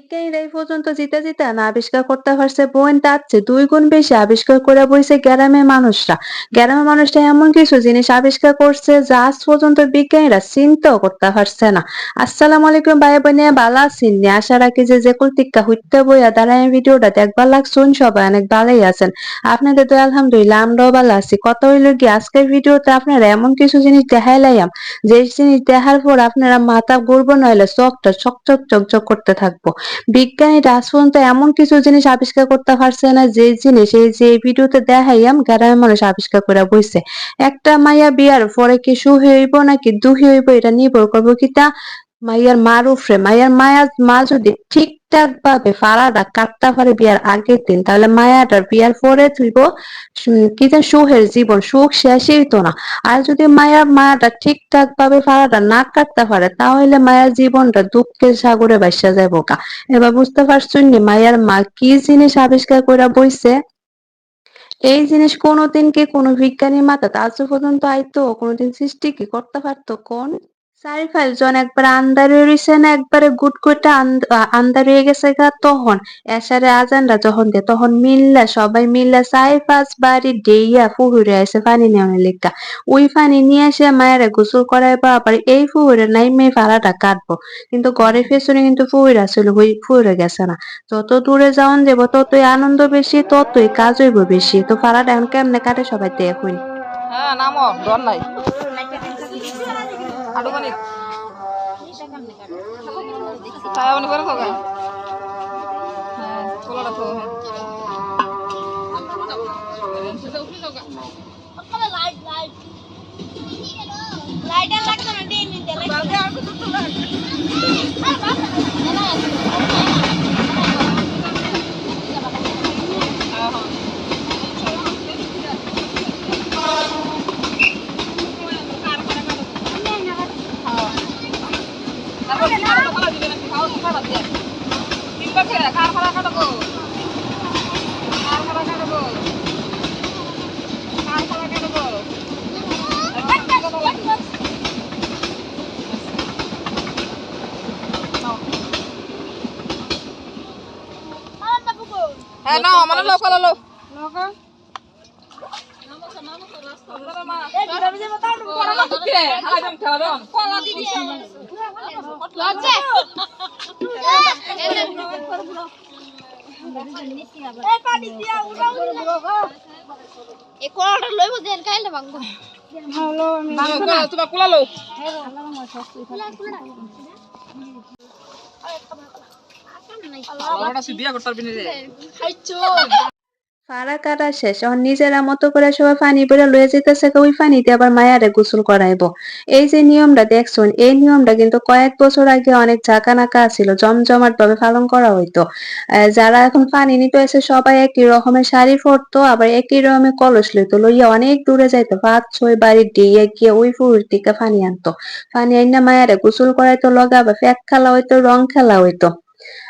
বিজ্ঞানীরা এই পর্যন্ত জিতে জিতে না আবিষ্কার করতে পারছে বোন, তার চেয়ে দুই গুণ বেশি আবিষ্কার করে বইছে গ্রামের মানুষরা। গ্রামের মানুষরা এমন কিছু জিনিস আবিষ্কার করছে যা আজ পর্যন্ত বিজ্ঞানীরা চিন্তাও করতে পারছে না। আসসালামু আলাইকুম ভাই বোনে ভালো আছেন? আশা রাখি যে যে কুলতিকা হইতে বইয়া দাঁড়ায় ভিডিওটা দেখবার লাগছুন সবাই অনেক ভালোই আছেন। আপনাদের তো আলহামদুলিল্লাহ আমরাও ভালো আছি। কথা হইল কি আজকের ভিডিওতে আপনারা এমন কিছু জিনিস দেখাইলাম যে জিনিস দেখার পর আপনারা মাথা ঘুরবো নইলে চোখটা চক চক চক চক করতে থাকব। বিজ্ঞানীরা আজ এমন কিছু জিনিস আবিষ্কার করতে পারছে না, যে জিনিস এই যে ভিডিওতে দেখাইয়াম গ্রামের মানুষ আবিষ্কার করে বইছে। একটা মাইয়া বিয়ার পরে কি সুখী হইব নাকি দুঃখী হইব এটা নির্ভর করব কি তা মাইয়ার মার উপরে মাইয়ার মায়া, মা যদি ঠিকঠাক ভাবে ফাড়াটা কাটতে পারে বিয়ার আগের দিন, তাহলে মায়াটার বিয়ার পরে তুইব কি যে সুখের জীবন, সুখ শেষই হইতো না। আর যদি মায়ার মায়াটা ঠিকঠাক ভাবে ফাড়াটা না কাটতে পারে তাহলে মায়ার জীবনটা দুঃখের সাগরে ভাসা যাইব কা এবার বুঝতে পারছুন মায়ার মা কি জিনিস আবিষ্কার করে বইছে? এই জিনিস কোনোদিন কি কোনো বিজ্ঞানীর মাথা আজ পর্যন্ত আইতো? কোনোদিন সৃষ্টি কি করতে পারতো কোন? চারি পাঁচজন একবার আন্দার রয়েছে না একবারে গুট গুটে আন্দার হয়ে গেছে গা তখন এসারে আজানরা যখন দে তখন মিল্লা সবাই মিল্লা চাই পাঁচ বাড়ি ডেইয়া ফুহুরে আছে পানি নেওয়ার লেখা ওই পানি নিয়ে এসে মায়েরা গোসল করাইবো আবার এই ফুহুরে নাই মেয়ে ফাড়াটা কাটবো কিন্তু ঘরের পেছনে কিন্তু ফুহুরা ছিল ওই ফুহুরে গেছে না যত দূরে যাওয়ান যাব ততই আনন্দ বেশি ততই কাজ হইব বেশি তো ফাড়াটা এখন কেমনে কাটে সবাই দেখুন হ্যাঁ নামো, ডর নাই। আটুখানি ছায়া মনে করে থাকা হ্যাঁ খোলাটা তো লাইটার লাগতো না দিয়ে নিতে তারপর কি কাটা খোলা দিবে নাকি খাও খাটা দিয়ে তিনবার খেয়ে কার খোলা কাটাবো কার খোলা কাটাবো কার খোলা কাটাবো হ্যাঁ নাও আমার লোক কলা লোক। তোমার কোলা লোক বিয়া করতে পারবি না রে মায়ারে গোসল কয়েক বছর আগে অনেক নাকা জমজমাট ভাবে পালন করা হইতো। যারা এখন সবাই একই শাড়ি আবার একই কলস লইতো, লইয়া অনেক দূরে যাইতো, পাঁচ ছয় বাড়ি দিয়ে গিয়ে ওই ফুল থেকে পানি আনতো। পানি আইনা মায়ারে গোসল করাইতো, লগা আবার ফেক খেলা হইতো, রং খেলা হইতো।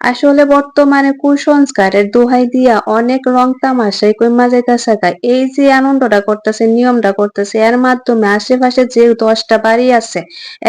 আসলে বর্তমানে কুসংস্কারের দোহাই দিয়া অনেক রং কইমা মাঝে গা। এই যে আনন্দটা করতেছে, নিয়মটা করতেছে, এর মাধ্যমে আশেপাশে যে দশটা বাড়ি আছে,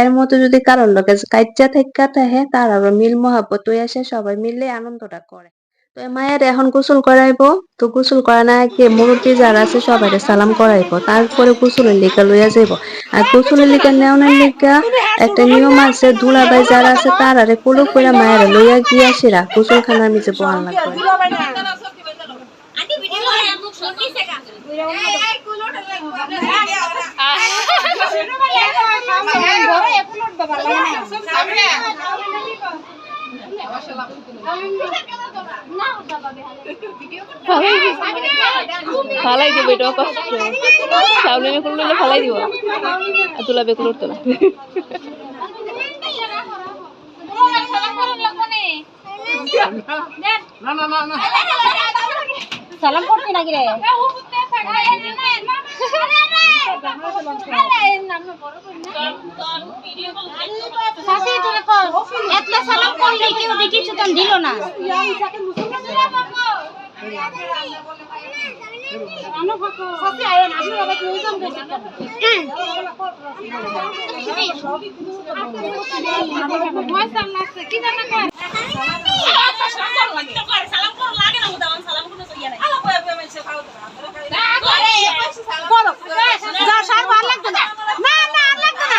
এর মতো যদি কারোর লগে কাজ্জা থাকা থাকে, তার আরও মিল মহাব্বত আসে, সবাই মিলে আনন্দটা করে তো মায়ের এখন গোসল করাইবো। তো গোসল করা না আগে মুরব্বী যারা আছে সবাই সালাম করাইবো। তারপরে গোসলের লিগা লইয়া যাইবো। আর গোসলের লিগা নেওয়ানোর লিগা একটা নিয়ম আছে, দুলাভাই যারা আছে তারারে কুলো করে মায়ের লইয়া গিয়া সেরা গোসলখানার নিচে বহান লাগবে আন্টি ফালাই দিব। এটা কষ্ট। সামনে বেকুল নিলে ফালাই দিব। আর তুলা বেকুল না। সালাম করছি নাকি রে? সালাম করলে কেউ দেখি তো দিল না সালাম করো লাগে না মুদাম সালাম করো সইয়া নাই যা সার ভালো লাগতো না না না আর লাগতো না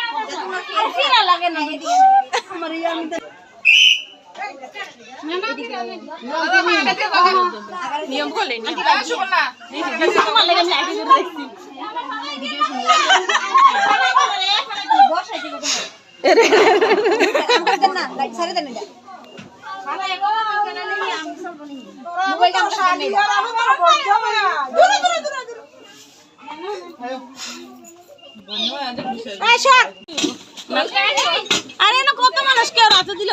নিয়ম করলে মানুষ কেউ